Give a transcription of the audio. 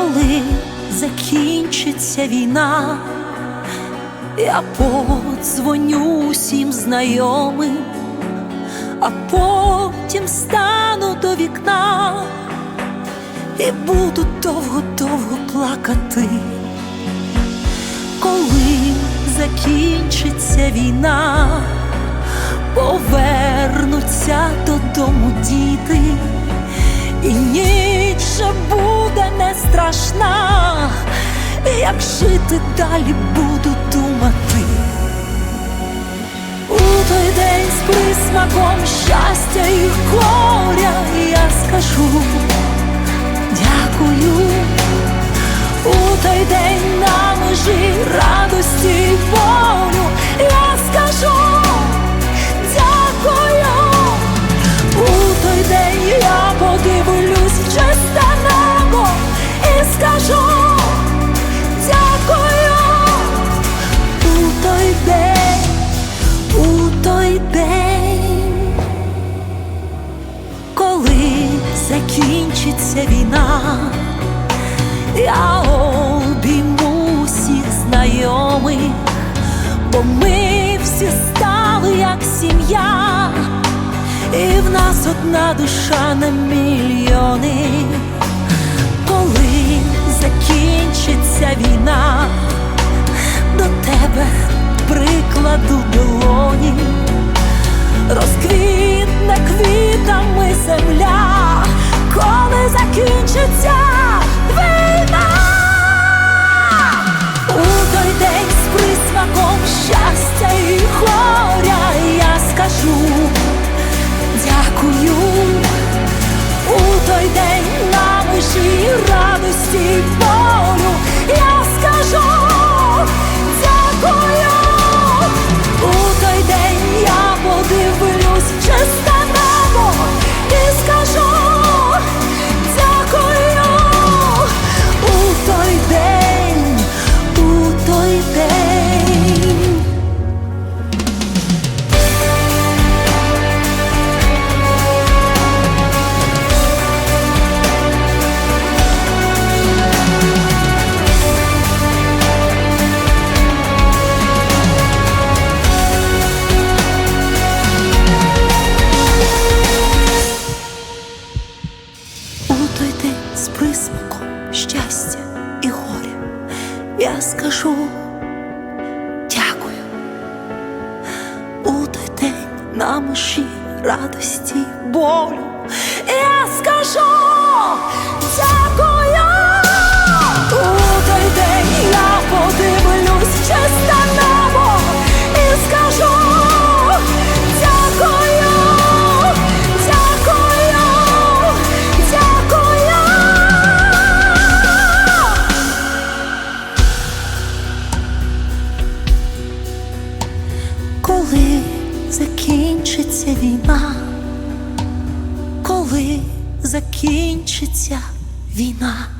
коли закінчиться війна, я подзвоню усім знайомим, а потім стану до вікна і буду довго-довго плакати, коли закінчиться війна, повернуться додому діти, і ніч же буде страшна, як жити далі буду думати. У той день з присмаком щастя і горя скажу. Дякую. У той день, у той день, коли закінчиться війна, я обійму всіх знайомих, бо ми всі стали як сім'я, і в нас одна душа на мільйони, коли закінчиться війна, до тебе прикладу долоні, розквітне квітами земля, коли закінчиться я скажу дякую. У той день на межі радості болю я скажу закінчиться війна, коли закінчиться війна.